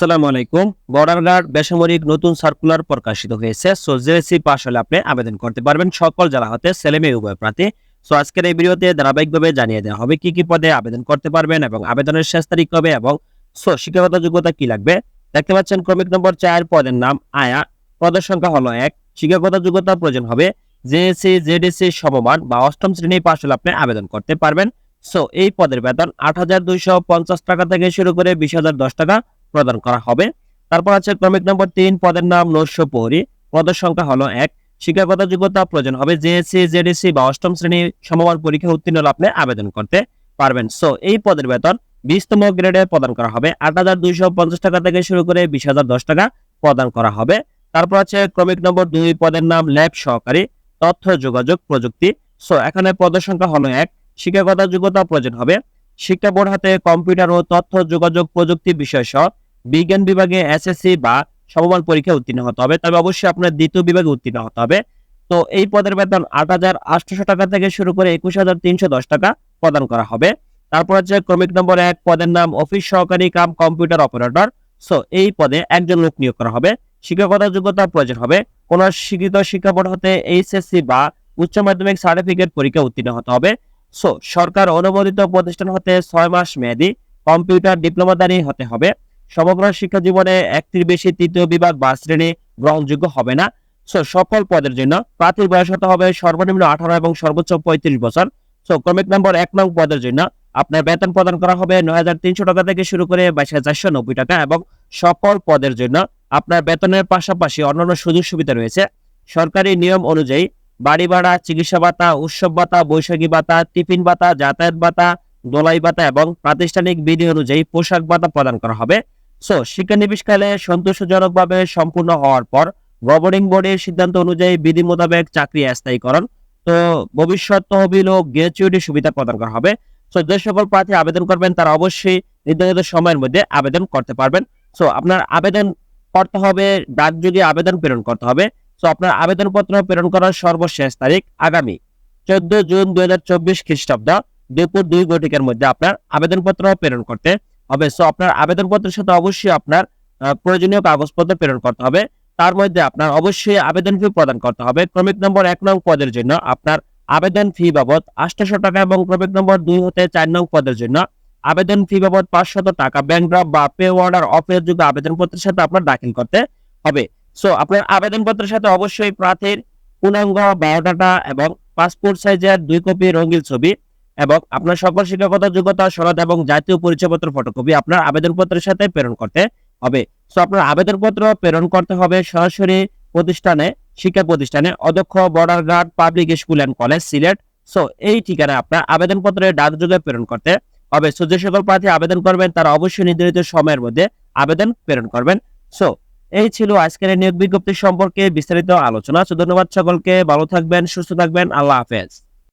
আসসালামু আলাইকুম। Border guard বেসামরিক নতুন সার্কুলার প্রকাশিত হয়েছে। সো জেএসসি পাস হলে আপনি আবেদন করতে পারবেন। সকল জেলা হতে ছেলে মেয়ে উভয় প্রার্থী। সো আজকের এই ভিডিওতে ধারাবাহিকভাবে জানিয়ে দেওয়া হবে কি কি পদে আবেদন করতে পারবেন এবং আবেদনের শেষ তারিখ কবে এবং সো শিক্ষাগত যোগ্যতা কি লাগবে? দেখতে পাচ্ছেন ক্রমিক নম্বর চার পদের নাম আয়া। পদের সংখ্যা হলো এক। শিক্ষাগত যোগ্যতা প্রয়োজন হবে জেএসসি, জেডিসি সমমান বা অষ্টম শ্রেণি পাস হলে আপনি আবেদন করতে পারবেন। সো এই পদের বেতন আট হাজার দুইশো পঞ্চাশ টাকা থেকে শুরু করে বিশ টাকা। প্রদান করা হবে। তারপর আছে ক্রমিক নম্বর তিন, পদের নাম নৈশ প্রহরী পদের সংখ্যা হলো এক। শিক্ষাগত যোগ্যতা প্রয়োজন হবে। জেএসসি, জেডিসি বা অষ্টম শ্রেণি সমমান পরীক্ষা উত্তীর্ণ আপনি আবেদন করতে পারবেন। সো এই পদের বেতন বিশতম গ্রেডে প্রদান করা হবে। আট হাজার দুইশো পঞ্চাশ টাকা থেকে শুরু করে বিশ হাজার দশ টাকা প্রদান করা হবে। তারপর আছে ক্রমিক নম্বর দুই, পদের নাম ল্যাব সহকারী, তথ্য যোগাযোগ প্রযুক্তি। সো এখানে পদের সংখ্যা হলো এক। শিক্ষাগত যোগ্যতা প্রয়োজন হবে। শিক্ষা বোর্ড হাতে কম্পিউটার ও তথ্য যোগাযোগ প্রযুক্তি বিষয় সহ বিজ্ঞান বিভাগে এসএসসি বা সমমান পরীক্ষা উত্তীর্ণ হতে হবে। তবে অবশ্যই আপনার দ্বিতীয় বিভাগে উত্তীর্ণ হতে হবে। তো এই পদের বেতন আট হাজার আটশো টাকা থেকে শুরু করে একুশ হাজার তিনশো দশ টাকা প্রদান করা হবে। তারপর হচ্ছে ক্রমিক নম্বর এক, পদের নাম অফিস সহকারী কাম কম্পিউটার অপারেটর। সো এই পদে একজন লোক নিয়োগ করা হবে। শিক্ষাগত যোগ্যতা প্রয়োজন হবে। কোন শিক্ষিত শিক্ষা বোর্ড হতে এইচএসসি বা উচ্চ মাধ্যমিক সার্টিফিকেট পরীক্ষা উত্তীর্ণ হতে হবে। সো সরকার অনুমোদিত প্রতিষ্ঠান হতে ছয় মাস মেয়াদি। কম্পিউটার ডিপ্লোমাদারি হতে হবে। সমগ্র শিক্ষা জীবনে একটির বেশি তৃতীয় বিভাগ বা শ্রেণি গ্রহণযোগ্য হবে না। সকল পদের জন্য প্রার্থীর বয়স হতে হবে সর্বনিম্ন আঠারো এবং সর্বোচ্চ পঁয়ত্রিশ বছর। সো, ক্রমিক নম্বর এক নং পদের জন্য আপনার বেতন প্রদান করা হবে নয় হাজার তিনশো টাকা থেকে শুরু করে বাইশ হাজার চারশো নব্বই টাকা এবং সকল পদের জন্য আপনার বেতনের পাশাপাশি অন্যান্য সুযোগ সুবিধা রয়েছে। সরকারি নিয়ম অনুযায়ী বাড়ি ভাড়া, চিকিৎসা ভাতা, উৎসব ভাতা, বৈশাখী ভাতা, টিফিন ভাতা, যাতায়াত ভাতা, দোলাই ভাতা এবং প্রাতিষ্ঠানিক বিধি অনুযায়ী পোশাক ভাতা প্রদান করা হবে। সো শিক্ষানবিশকালে সন্তোষজনকভাবে সম্পূর্ণ হওয়ার পর গভর্নিং বোর্ডের সিদ্ধান্ত অনুযায়ী বিধি মোতাবেক চাকরি স্থায়ীকরণ। তো, ভবিষ্যৎ তহবিল ও গ্র্যাচুইটি সুবিধা প্রদান করা হবে। সো যে সকল প্রার্থী আবেদন করবেন, তারা অবশ্যই নির্ধারিত সময়ের মধ্যে আবেদন করতে পারবেন। সো আপনার আবেদন করতে হবে ডাকযোগে আবেদন প্রেরণ করতে হবে সো আপনার আবেদনপত্র প্রেরণ করার সর্বশেষ তারিখ আগামী চোদ্দ জুন দুই হাজার চব্বিশ খ্রিস্টাব্দ। দুপুর দুই ঘটিকার মধ্যে আপনার আবেদনপত্র প্রেরণ করতে হবে। সো আপনার আবেদনপত্রের সাথে অবশ্যই আপনার প্রয়োজনীয় কাগজপত্র প্রেরণ করতে হবে। তার মধ্যে আপনার অবশ্যই আবেদন ফি প্রদান করতে হবে। ক্রমিক নম্বর এক নং পদের জন্য আপনার আবেদন ফি বাবদ আটশো টাকা এবং ক্রমিক নম্বর দুই হতে চার নং পদের জন্য আবেদন ফি বাবদ পাঁচশত টাকা ব্যাংক ড্রাফট বা পে অর্ডার অফের যোগ্য আবেদনপত্রের সাথে আপনার দাখিল করতে হবে। সো আপনার আবেদনপত্রের সাথে অবশ্যই প্রার্থীর পূর্ণাঙ্গ বায়োডাটা এবং পাসপোর্ট সাইজের দুই কপি রঙিন ছবি এবং আপনার সকল শিক্ষাগত যোগ্যতা, সনদ এবং জাতীয় পরিচয়পত্র ফটোকপি আপনার আবেদনপত্রের সাথে প্রেরণ করতে হবে। সো আপনার আবেদনপত্র প্রেরণ করতে হবে সরাসরি প্রতিষ্ঠানে, শিক্ষা প্রতিষ্ঠানে অধ্যক্ষ border guard public school and college Sylhet. So এই ঠিকানায় আপনার আবেদনপত্রে ডাকযোগে প্রেরণ করতে হবে। সো যে সকল প্রার্থী আবেদন করবেন, তারা অবশ্যই নির্ধারিত সময়ের মধ্যে আবেদন প্রেরণ করবেন। সো এই ছিল আজকের নিয়োগ বিজ্ঞপ্তি সম্পর্কে বিস্তারিত আলোচনা। সো ধন্যবাদ সকলকে। ভালো থাকবেন, সুস্থ থাকবেন। আল্লাহ হাফেজ।